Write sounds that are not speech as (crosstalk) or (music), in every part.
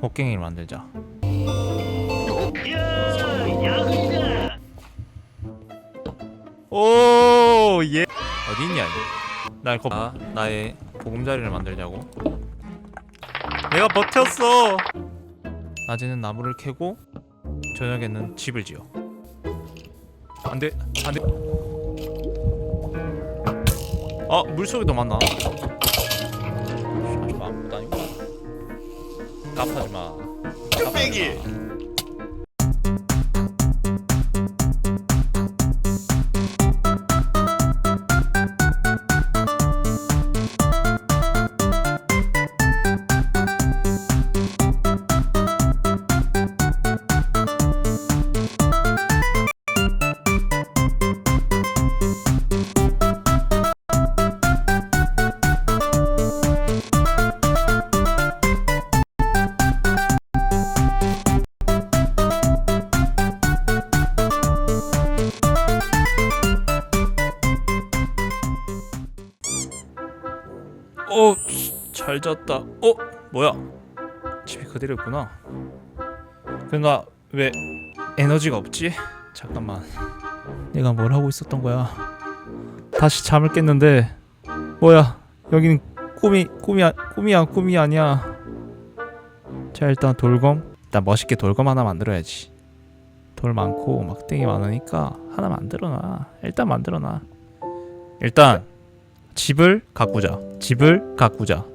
곡괭이를 만들자. 오 예. 어디 있냐 이거? 날 거. 아, 나의 보금자리를 만들자고. 내가 버텼어. 낮에는 나무를 캐고 저녁에는 집을 지어. 안돼 안돼. 아 물속에도 많나? 깝하지마. 뚝배기 잘 잤다. 어, 뭐야? 집이 그대로 있구나. 그러니까 왜 에너지가 없지? 잠깐만. 내가 뭘 하고 있었던 거야? 다시 잠을 깼는데 뭐야? 여기는 꿈이 꿈이 야 꿈이야 꿈이 아니야. 자 일단 돌검. 일단 멋있게 돌검 하나 만들어야지. 돌 많고 막대기 많으니까 하나 만들어놔. 일단 만들어놔. 일단 집을 가꾸자. 집을 가꾸자.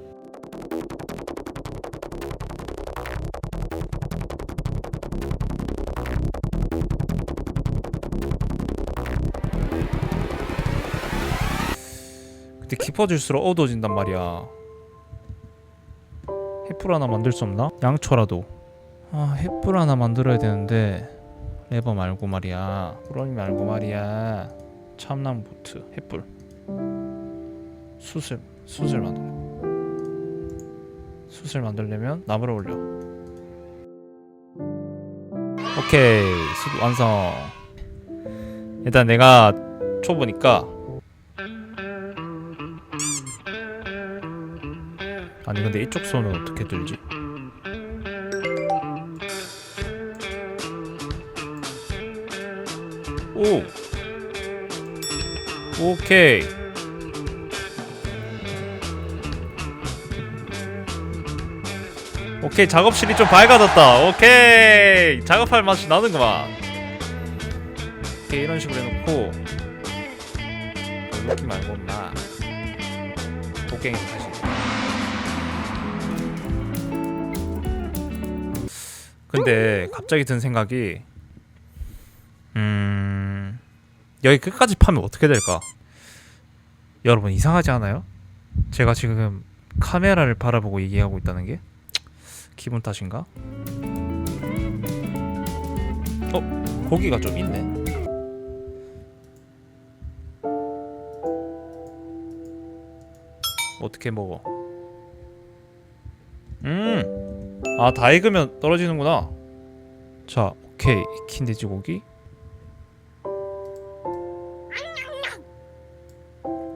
깊어질수록 어두워진단 말이야. 횃불 하나 만들 수 없나? 양초라도. 아, 횃불 하나 만들어야 되는데 레버 말고 말이야. 꾸러미 말고 말이야. 참나무 보트, 횃불. 숯을 숯을 만들어. 숯을 만들려면 나무를 올려. 오케이 숯 완성. 일단 내가 초보니까 아니 근데 이쪽 손은 어떻게 들지? 오! 오케이! 오케이 작업실이 좀 밝아졌다. 오케이! 작업할 맛이 나는구만. 오케이 이런 식으로 해놓고. 놓기 말고 나? 곡괭이 근데 갑자기 든 생각이 음 여기 끝까지 파면 어떻게 될까 여러분 이상하지 않아요? 제가 지금 카메라를 바라보고 얘기하고 있다는 게 기분 탓인가? 어? 고기가 좀 있네. 어떻게 먹어? 음, 아 다 익으면 떨어지는구나. 자, 오케이. 익힌 돼지고기.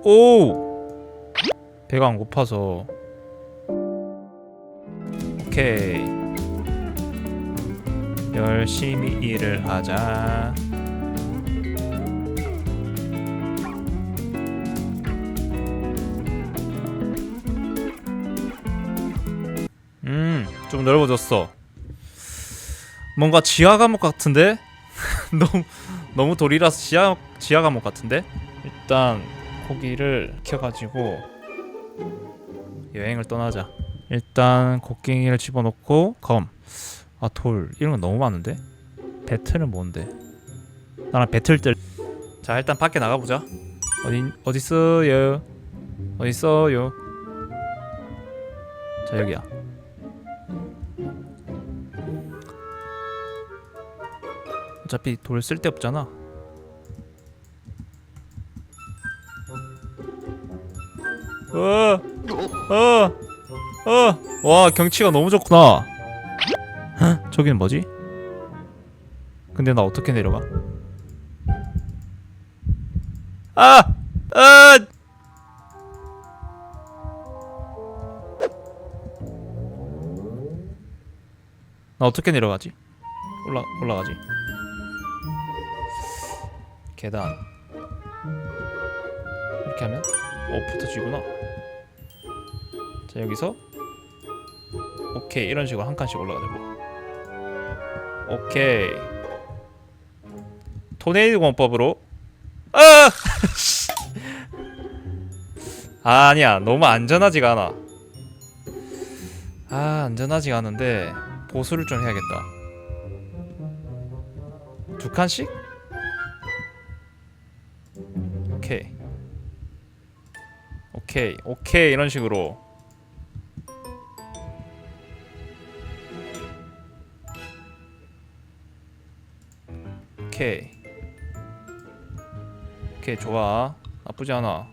오, 배가 안 고파서. 오케이. 열심히 일을 하자. 음 좀 넓어졌어 뭔가 지하 감옥 같은데 (laughs) 너무 너무 돌이라서 지하 지하 감옥 같은데 일단 고기를 켜가지고 여행을 떠나자 일단 곡괭이를 집어넣고 검. 아 돌 이런 건 너무 많은데? 배틀은 뭔데? 나랑 배틀 뜰. 자 일단 밖에 나가 보자. 어디 어디 있어요? 어디 있어요? 자 여기야. 어차피 돌 쓸데 없잖아. 어, 어. 어, 와 경치가 너무 좋구나. 헉, 저기는 뭐지? 근데 나 어떻게 내려가? 아, 아, 나 어떻게 내려가지? 올라 올라가지. 계단. 이렇게 하면 어 붙어지구나. 자 여기서 오케이 이런 식으로 한 칸씩 올라가자고. 오케이. 토네이도 공법으로 아! (laughs) 아 아니야 너무 안전하지가 않아. 아 안전하지가 않은데 보수를 좀 해야겠다. 두 칸씩? 오케이. 오케이 오케이 이런 식으로. 오케이. 오케이 좋아. 나쁘지 않아.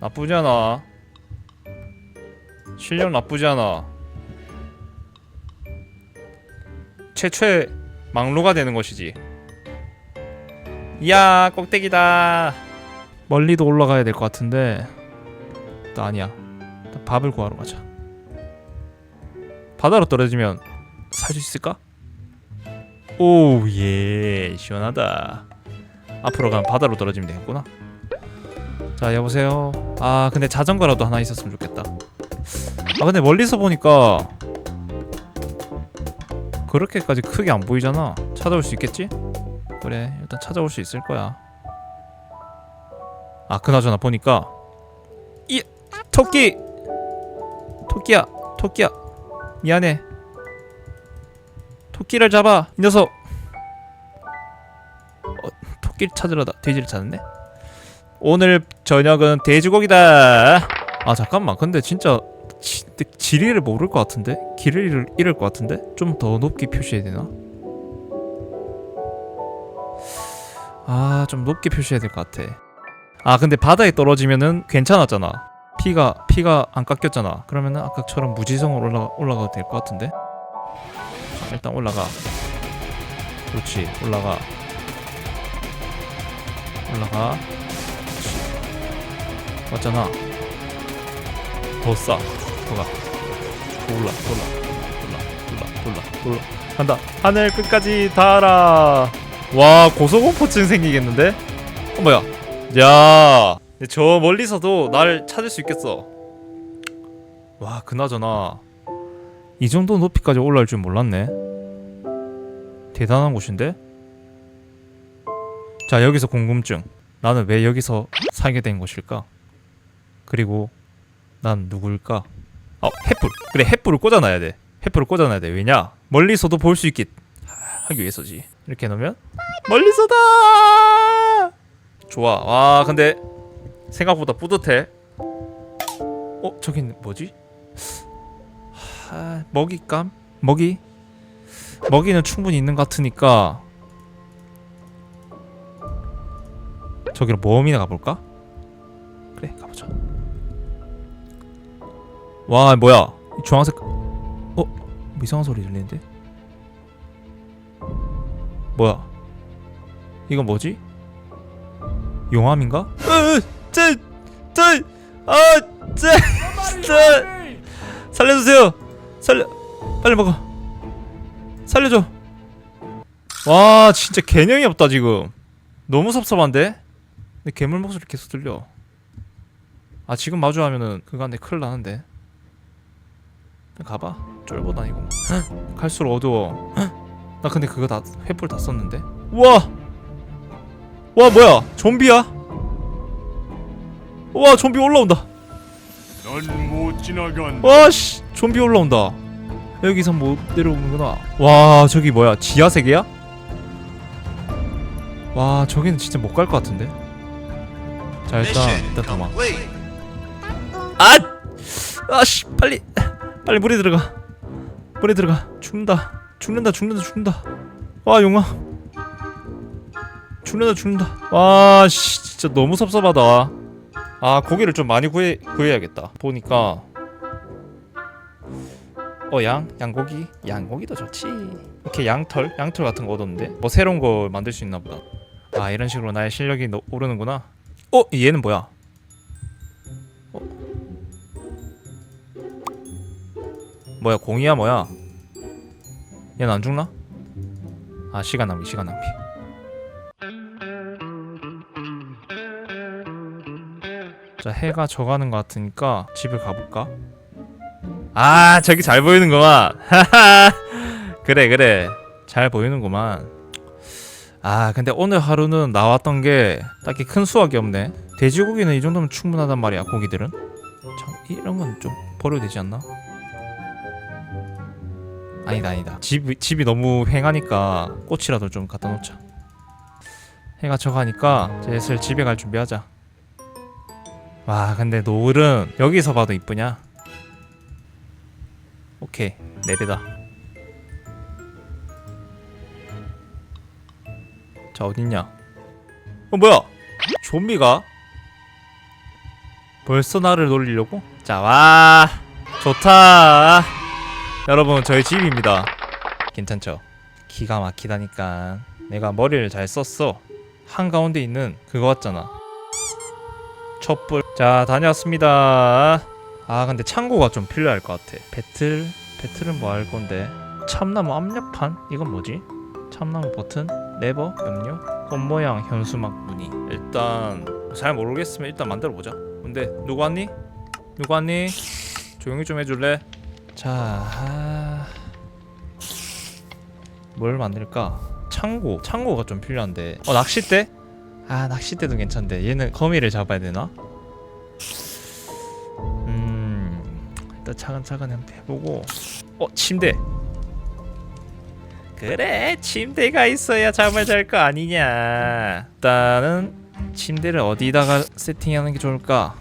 나쁘지 않아. 실력 나쁘지 않아. 최초의 막루가 되는 것이지 이야 꼭대기다. 멀리도 올라가야 될 것 같은데. 또 아니야. 밥을 구하러 가자. 바다로 떨어지면 살 수 있을까? 오예. 시원하다. 앞으로 가면 바다로 떨어지면 되겠구나. 자 여보세요. 아 근데 자전거라도 하나 있었으면 좋겠다. 아 근데 멀리서 보니까 그렇게까지 크게 안 보이잖아. 찾아올 수 있겠지? 그래 일단 찾아올 수 있을 거야. 아 그나저나 보니까 이 토끼! 토끼야 토끼야. 미안해. 토끼를 잡아 이 녀석! 어, 토끼를 찾으러다 돼지를 찾았네? 오늘 저녁은 돼지고기다! 아 잠깐만. 근데 진짜 지, 지리를 모를 것 같은데? 길을 잃을, 잃을 것 같은데? 좀 더 높게 표시해야 되나 아 좀 높게 표시해야 될 것 같아. 아 근데 바다에 떨어지면은 괜찮았잖아. 피가 피가 안 깎였잖아. 그러면은 아까처럼 무지성으로 올라가 올라가도 될 것 같은데? 자, 일단 올라가. 그렇지 올라가. 올라가. 그렇지. 맞잖아. 더 싸. 더 가. 더 올라 더 올라. 올라 올라 올라 올라. 간다. 하늘 끝까지 닿아라 와 고소공포증 생기겠는데 어 뭐야 야, 근데 저 멀리서도 날 찾을 수 있겠어. 와, 그나저나 이 정도 높이까지 올라올 줄 몰랐네. 대단한 곳인데? 자, 여기서 궁금증. 나는 왜 여기서 살게 된 것일까? 그리고 난 누굴까? 어, 횃불. 그래, 횃불을 꽂아놔야 돼. 횃불을 꽂아놔야 돼. 왜냐? 멀리서도 볼 수 있기 하기 위해서지. 이렇게 놓으면 멀리서다. 좋아. 와 근데 생각보다 뿌듯해. 어 저긴 뭐지? 하, 먹이감? 먹이? 먹이는 충분히 있는 것 같으니까 저기로 모험이나 가볼까? 그래 가보자. 와 뭐야? 이 주황색 어? 뭐 이상한 소리 들리는데? 뭐야? 이건 뭐지? 용암인가? 쟤, 쟤, 아, 쟤, 쟤, 살려주세요. 살려, 빨리 먹어. 살려줘. 와, 진짜 개념이 없다 지금. 너무 섭섭한데? 근데 괴물 목소리 계속 들려. 아 지금 마주하면은 그간데 큰일 나는데. 가봐. 쫄보 다니고. 헉, 갈수록 어두워. 헉, 나 근데 그거 다 횃불 다 썼는데. 우와. 와 뭐야 좀비야? 와 좀비 올라온다 넌못 지나간다. 와씨 좀비 올라온다 여기서 못 내려오는구나 와 저기 뭐야 지하 세계야? 와 저기는 진짜 못 갈 것 같은데 자 일단 일단 도망 아! 아씨 빨리 빨리 물에 들어가 물에 들어가 죽는다 죽는다 죽는다 죽는다 와 용아 죽는다 죽는다 와 씨, 진짜 너무 섭섭하다 아 고기를 좀 많이 구해, 구해야겠다 보니까 어 양? 양고기? 양고기도 좋지 이렇게 양털? 양털 같은 거 얻었는데 뭐 새로운 거 만들 수 있나 보다 아 이런 식으로 나의 실력이 너- 오르는구나 어? 얘는 뭐야? 어? 뭐야 공이야 뭐야 얘는 안 죽나? 아 시간 낭비 시간 낭비 자 해가 져가는 것 같으니까 집을 가볼까? 아 저기 잘 보이는구만 하하 (laughs) 그래 그래 잘 보이는구만 아 근데 오늘 하루는 나왔던 게 딱히 큰 수확이 없네 돼지고기는 이 정도면 충분하단 말이야 고기들은 참 이런 건 좀 버려야 되지 않나? 아니다 아니다. 집, 집이 너무 횡하니까 꽃이라도 좀 갖다 놓자. 해가 져가니까 이제 슬 집에 갈 준비하자. 와 근데 노을은 여기서 봐도 이쁘냐? 오케이 네 배다. 자 어딨냐? 어 뭐야? 좀비가? 벌써 나를 놀리려고? 자 와 좋다 여러분 저희 집입니다. 괜찮죠? 기가 막히다니까. 내가 머리를 잘 썼어. 한가운데 있는 그거 같잖아. 촛불. 자 다녀왔습니다. 아 근데 창고가 좀 필요할 것 같아. 배틀? 배틀은 뭐 할 건데? 참나무 압력판? 이건 뭐지? 참나무 버튼? 레버? 염료? 꽃 모양 현수막 무늬. 일단 잘 모르겠으면 일단 만들어 보자. 근데 누구 왔니? 누구 왔니? 조용히 좀 해줄래 자 아... 뭘 만들까? 창고. 창고가 좀 필요한데. 어 낚싯대? 아 낚싯대도 괜찮은데 얘는 거미를 잡아야 되나? 음 일단 차근차근 한번 해보고. 어 침대. 그래 침대가 있어야 잠을 잘 거 아니냐. 일단은 침대를 어디다가 세팅하는 게 좋을까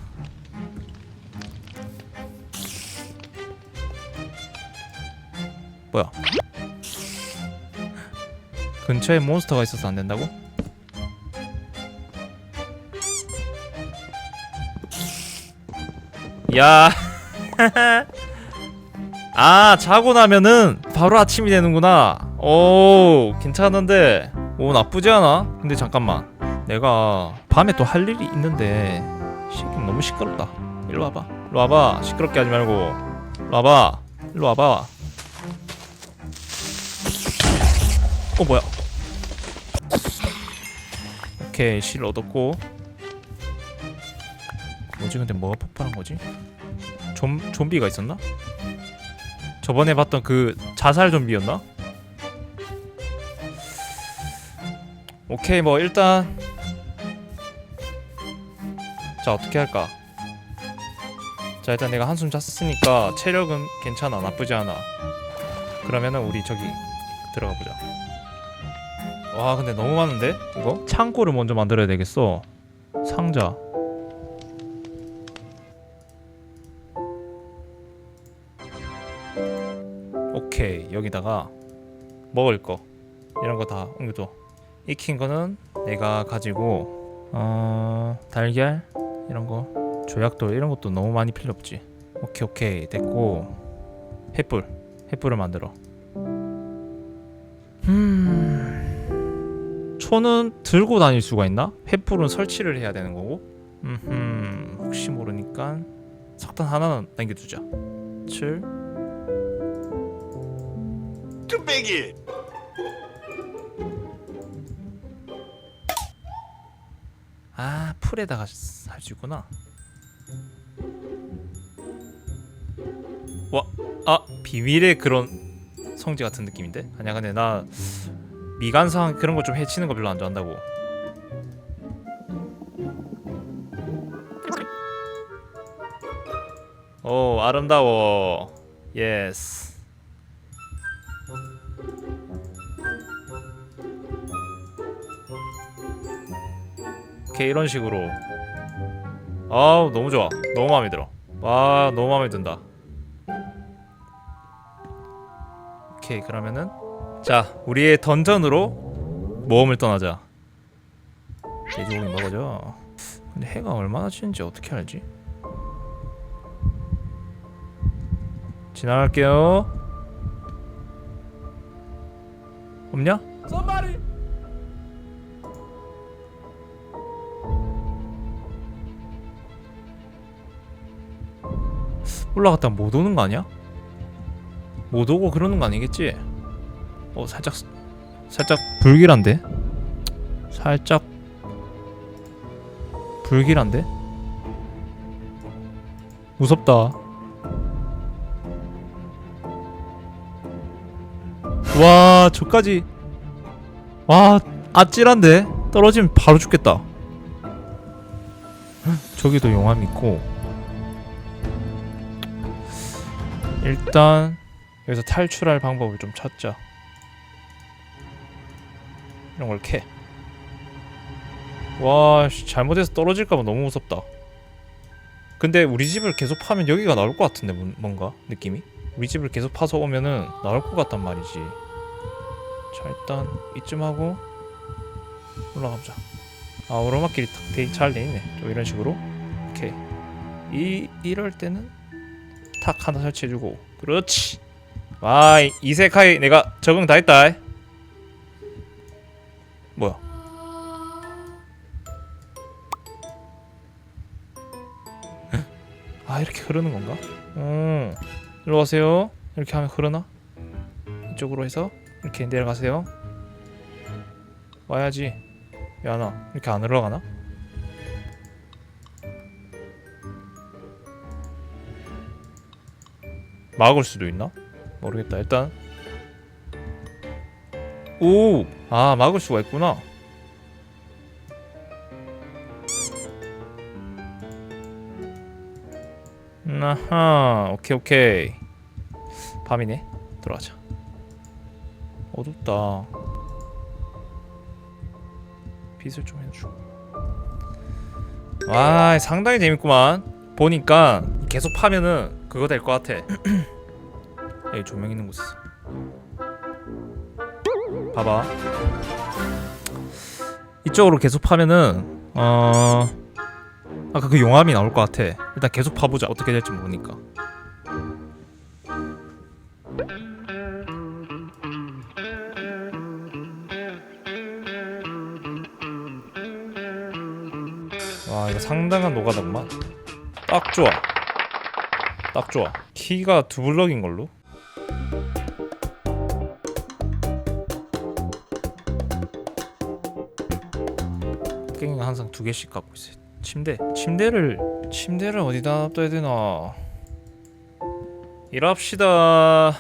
뭐야 근처에 몬스터가 있어서 안 된다고? 야. (laughs) 아, 자고 나면은 바로 아침이 되는구나. 오, 괜찮은데. 오, 나쁘지 않아. 근데 잠깐만. 내가 밤에 또 할 일이 있는데 시기 너무 시끄럽다. 일로 와봐. 일로 와봐. 시끄럽게 하지 말고. 일로 와봐. 일로 와봐. 오케이, 실 얻었고. 뭐지 근데 뭐가 폭발한 거지? 좀 좀비가 있었나? 저번에 봤던 그 자살 좀비였나? 오케이 뭐 일단 자 어떻게 할까? 자 일단 내가 한숨 잤으니까 체력은 괜찮아 나쁘지 않아 그러면은 우리 저기 들어가 보자 와 근데 너무 많은데? 이거? 창고를 먼저 만들어야 되겠어. 상자. 오케이 여기다가 먹을 거. 이런 거 다 옮겨줘 익힌 거는 내가 가지고 어 달걀? 이런 거. 조약돌? 이런 것도 너무 많이 필요 없지. 오케이 오케이. 됐고. 횃불. 횃불을 만들어. 음 초는 들고 다닐 수가 있나? 횃불은 설치를 해야 되는 거고 음 혹시 모르니까 석탄 하나는 남겨두자 7 뚝배기 아 풀에다가 할 수 있구나. 와, 아 비밀의 그런 성지 같은 느낌인데? 아니야 근데 나 미간상 그런 거 좀 해치는 거 별로 안 좋아한다고. 오 아름다워. 예스. 오케이 이런 식으로 아우 너무 좋아 너무 마음에 들어 와 너무 마음에 든다 오케이 그러면은 자 우리의 던전으로 모험을 떠나자 돼지고기 먹어줘 근데 해가 얼마나 지는지 어떻게 알지? 지나갈게요 없냐? 올라갔다 못 오는 거 아니야? 못 오고 그러는 거 아니겠지? 어 살짝 살짝 불길한데? 살짝 불길한데? 무섭다. 와, 저까지 와, 아찔한데? 떨어지면 바로 죽겠다. 저기도 용암 있고. 일단 여기서 탈출할 방법을 좀 찾자. 이런 걸 캐. 와, 씨, 잘못해서 떨어질까봐 너무 무섭다. 근데 우리 집을 계속 파면 여기가 나올 것 같은데 뭔- 뭔가 느낌이? 우리 집을 계속 파서 오면은 나올 것 같단 말이지. 자 일단 이쯤 하고 올라가보자. 아 오르막길이 탁잘 돼있네. 좀 이런 식으로. 오케이. 이 이럴 때는 탁 하나 설치해주고. 그렇지. 와 이- 이세카이 내가 적응 다 했다. 아 이렇게 흐르는 건가? 음 일로 와세요 이렇게 하면 흐르나? 이쪽으로 해서 이렇게 내려가세요 와야지 와? 이렇게 안 흘러가나? 막을 수도 있나? 모르겠다 일단 오! 아 막을 수가 있구나 아하 오케이 오케이. 밤이네. 들어가자. 어둡다. 빛을 좀 해줘 와 상당히 재밌구만. 보니까 계속 파면은 그거 될 것 같아. (clears throat) 여기 조명 있는 곳 있어. 봐봐. 이쪽으로 계속 파면은 어 아까 그 용암이 나올 것 같아. 일단 계속 파보자. 어떻게 될지 모르니까. 와 이거 상당한 노가다구만. 딱 좋아. 딱 좋아. 키가 두 블럭인 걸로. 깽이가 항상 두 개씩 갖고 있어. 침대. 침대를 침대를 어디다 놔둬야 되나? 일합시다.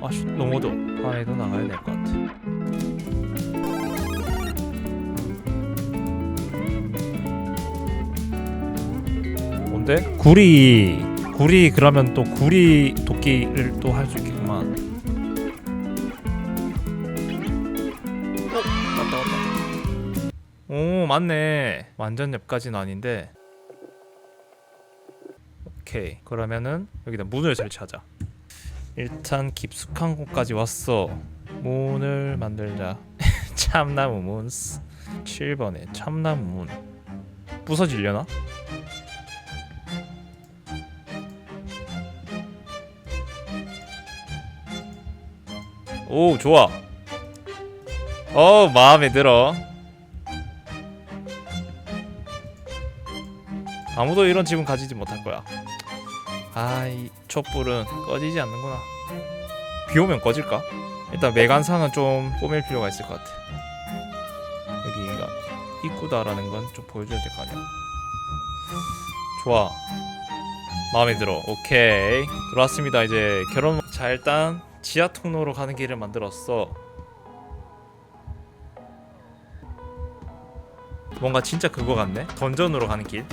아씨 너무 어두워. 방에도 나가야 될 것 같아. 뭔데? 구리. 구리 그러면 또 구리 도끼를 또 할 수 있겠 맞네. 완전 옆까지는 아닌데. 오케이. 그러면은 여기다 문을 설치하자. 일단 깊숙한 곳까지 왔어. 문을 만들자. (laughs) 참나무 문. 7번에 참나무 문. 부서지려나? 오 좋아. 어 마음에 들어 아무도 이런 집은 가지지 못할 거야. 아, 이 촛불은 꺼지지 않는구나. 비 오면 꺼질까? 일단 외관상은 좀 꾸밀 필요가 있을 것 같아. 여기가 입구다라는 건 좀 보여줘야 될 거 아니야. 좋아. 마음에 들어. 오케이. 들어왔습니다. 이제 결혼. 자, 일단 지하 통로로 가는 길을 만들었어. 뭔가 진짜 그거 같네. 던전으로 가는 길.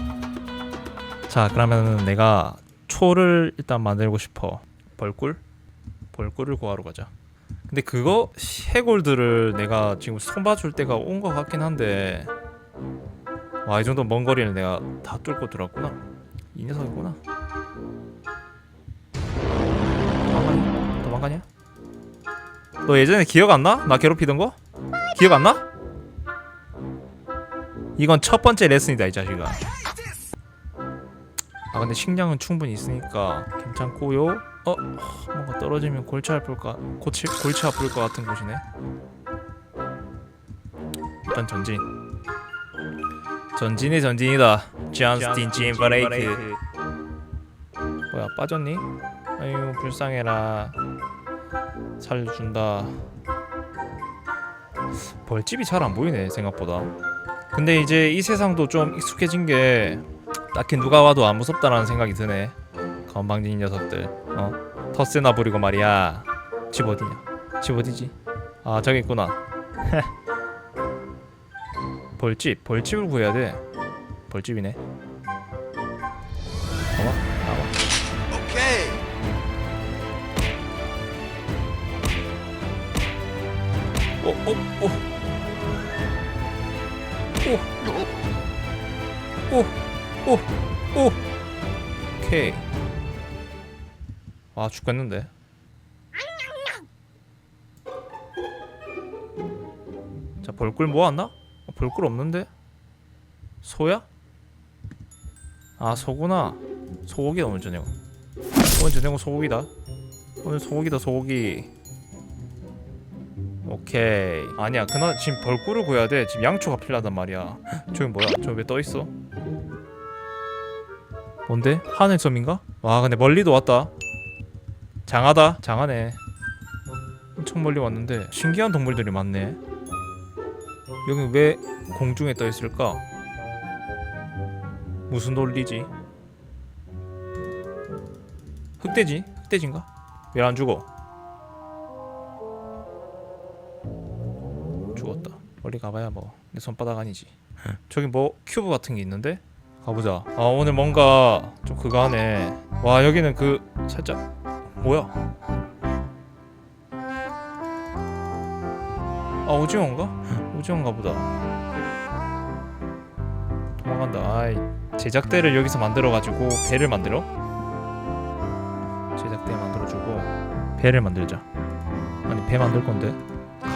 자 그러면은 내가 초를 일단 만들고 싶어 벌꿀? 벌꿀을 구하러 가자 근데 그거 해골들을 내가 지금 손봐줄 때가 온 것 같긴 한데 와 이 정도 먼 거리를 내가 다 뚫고 들어왔구나 이 녀석이구나 도망가니? 도망가냐? 너 예전에 기억 안 나? 나 괴롭히던 거? 기억 안 나? 이건 첫 번째 레슨이다 이 자식아 아 근데 식량은 충분히 있으니까 괜찮고요. 어 뭔가 떨어지면 골치 아플 까 골치 골치 아플 것 같은 곳이네. 일단 전진. 전진이 전진이다. 존스틴 진 브레이크. 뭐야 빠졌니? 아유 불쌍해라. 살려준다 벌집이 잘 안 보이네 생각보다 근데 이제 이 세상도 좀 익숙해진 게 딱히 누가 와도 안 무섭다라는 생각이 드네. 건방진 녀석들. 어? 텃세나 부리고 말이야. 집 어디냐? 집 어디지. 아 저기 있구나. (laughs) 벌집 벌집을 구해야 돼. 벌집이네. 나와 나와. Okay. 오, 오, 오. 오. 오, 오, 오. 오케이. 아, 죽겠는데. 자, 벌꿀 모았나? 어, 벌꿀 없는데? 소야? 아, 소구나. 소고기다, 오늘 저녁. 오늘 저녁은 소고기다. 오늘 소고기다, 소고기. 오케이 아니야 그나 지금 벌꿀을 구해야 돼 지금 양초가 필요하단 말이야 (laughs) 저기 뭐야 저기 왜 떠있어 뭔데? 하늘섬인가? 와 근데 멀리도 왔다. 장하다. 장하네. 엄청 멀리 왔는데 신기한 동물들이 많네. 여기 왜 공중에 떠 있을까? 무슨 논리지? 흑돼지? 흑돼지인가? 왜 안 죽어? 죽었다. 멀리 가봐야 뭐 내 손바닥 아니지. 저기 뭐 큐브 같은 게 있는데 가보자. 아 오늘 뭔가 좀 그거 하네. 와 여기는 그 살짝 뭐야? 아 오징어인가? 오징어인가 보다. 도망간다. 아이 제작대를 여기서 만들어 가지고 배를 만들어. 제작대 만들어주고 배를 만들자. 아니 배 만들 건데.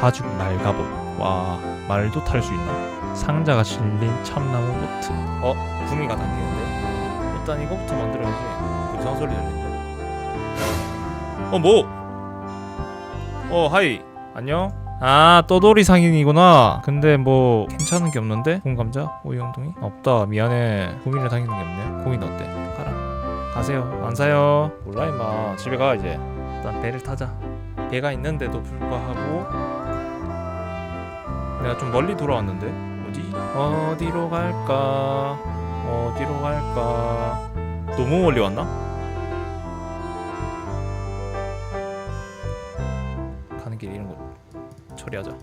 가죽 말가봇 와 말도 탈 수 있나 상자가 실린 참나무 보트. 어 구미가 당기는데? 일단 이거부터 만들어야지. 이상한 소리 들리는데 어 뭐? 어 하이. 안녕? 아 떠돌이 상인이구나. 근데 뭐 괜찮은 게 없는데? 공감자? 오이 엉덩이? 없다. 미안해. 구미를 당기는 게 없네. 구미는 어때? 가라. 가세요. 안 사요. 몰라 임마. 집에 가 이제. 일단 배를 타자. 배가 있는데도 불구하고 내가 좀 멀리 돌아왔는데 어디 어디로 갈까 어디로 갈까 너무 멀리 왔나? 가는 길 이런 거 처리하자.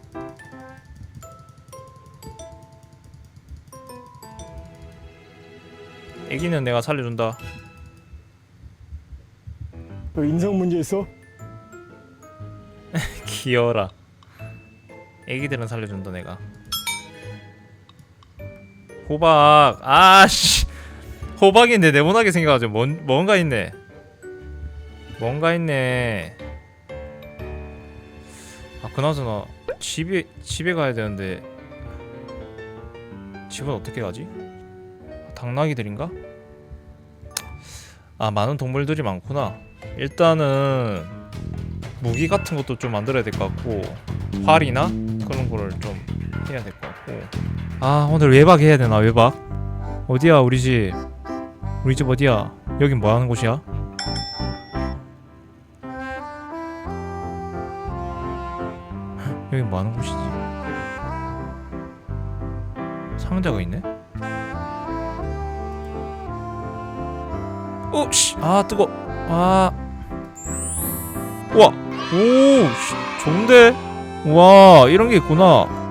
애기는 내가 살려준다. 너 인성 문제 있어? (laughs) 귀여워라. 애기들은 살려준다 내가. 호박. 아씨. 호박인데 네모나게 생겨가지고 뭔 뭔가 있네. 뭔가 있네. 아 그나저나 집에 집에 가야 되는데 집은 어떻게 가지? 당나귀들인가? 아 많은 동물들이 많구나. 일단은 무기 같은 것도 좀 만들어야 될 것 같고 활이나 그런 거를 좀 해야 될 것 같고 아 오늘 외박 해야 되나 외박? 어디야 우리 집? 우리 집 어디야? 여긴 뭐 하는 곳이야? 여긴 뭐 하는 곳이지? 상자가 있네? 오씨 아 뜨거. 아. 우와. 오 씨, 좋은데? 와 이런 게 있구나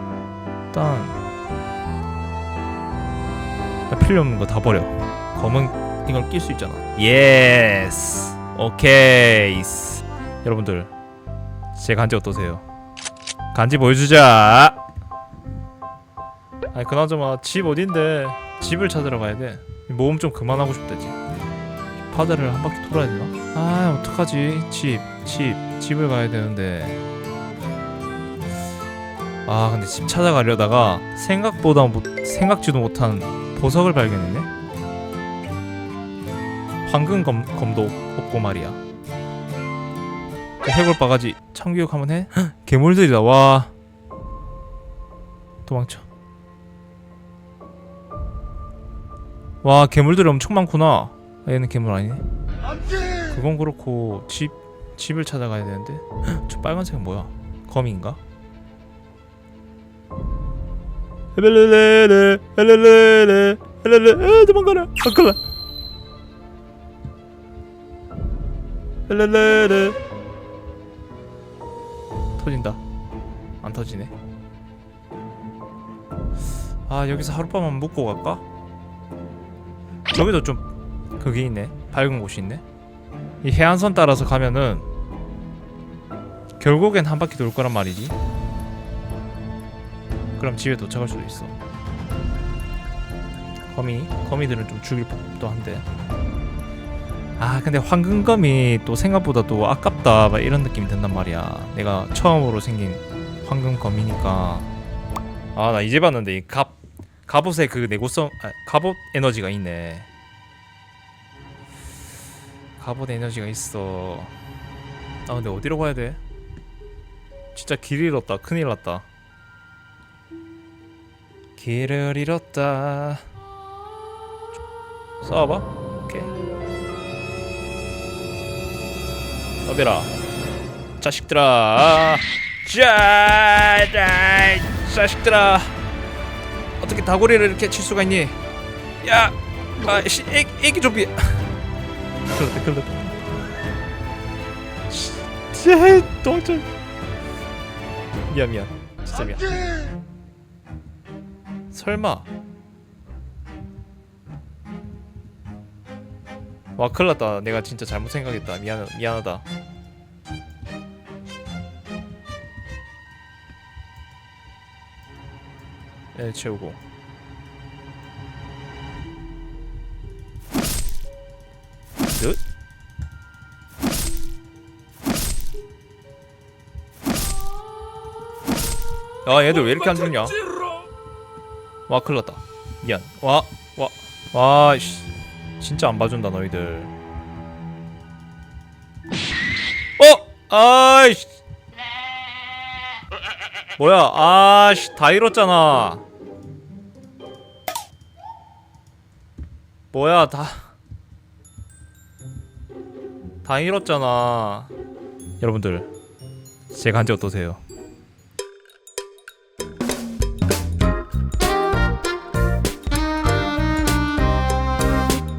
일단 필요 없는 거 다 버려. 검은 이걸 낄수 있잖아. 예스 오케이. 여러분들 제 간지 어떠세요? 간지 보여주자. 아니 그나저나 집 어딘데? 집을 찾으러 가야 돼. 모험 좀 그만하고 싶다지. 바다를 한 바퀴 돌아야 되나? 아 어떡하지? 집 집, 집을 가야 되는데 아 근데 집 찾아가려다가 생각보다 못, 생각지도 못한 보석을 발견했네? 황금 검, 검도 없고 말이야. 자, 해골 바가지 참교육 한번 해? 헉, 괴물들이다. 와. 도망쳐. 와 괴물들이 엄청 많구나. 아, 얘는 괴물 아니네. 그건 그렇고 집 집을 찾아가야 되는데? 헉, 저 빨간색은 뭐야? 거미인가? 엘레레레 엘레레 에 도망가라 아까라 엘레레레 터진다. 안 터지네. 아 여기서 하룻밤만 묵고 갈까? 저기도 좀 그게 있네. 밝은 곳이 있네. 이 해안선 따라서 가면은 결국엔 한 바퀴 돌 거란 말이지 그럼 집에 도착할 수도 있어. 거미 거미들은 좀 죽일 법도 한데. 아 근데 황금검이 또 생각보다 또 아깝다 막 이런 느낌이 든단 말이야. 내가 처음으로 생긴 황금검이니까. 아 나 이제 봤는데 이 갑 갑옷에 그 내구성 아, 갑옷 에너지가 있네. 갑옷 에너지가 있어. 아 근데 어디로 가야 돼? 진짜 길 잃었다. 큰일 났다 길을 잃었다. 싸워봐. 오케이. 떠배라. 자식들아. 자, 자 자식들아. 어떻게 다고리를 이렇게 칠 수가 있니? 야 아씨 애기 좀비. 그렇다 그렇다 진짜 도저 미안 미안. 진짜 미안 설마. 와 큰일났다. 내가 진짜 잘못 생각했다. 미안 미안하다. 에 채우고. 넷야 얘들 왜 이렇게 안 죽냐 와 큰일났다. 미안. 와 와 와 씨. 진짜 안 봐준다 너희들. 어? 아이씨. 뭐야? 아씨 다 잃었잖아. 뭐야 다. 다 잃었잖아. 여러분들 제가 한 지 어떠세요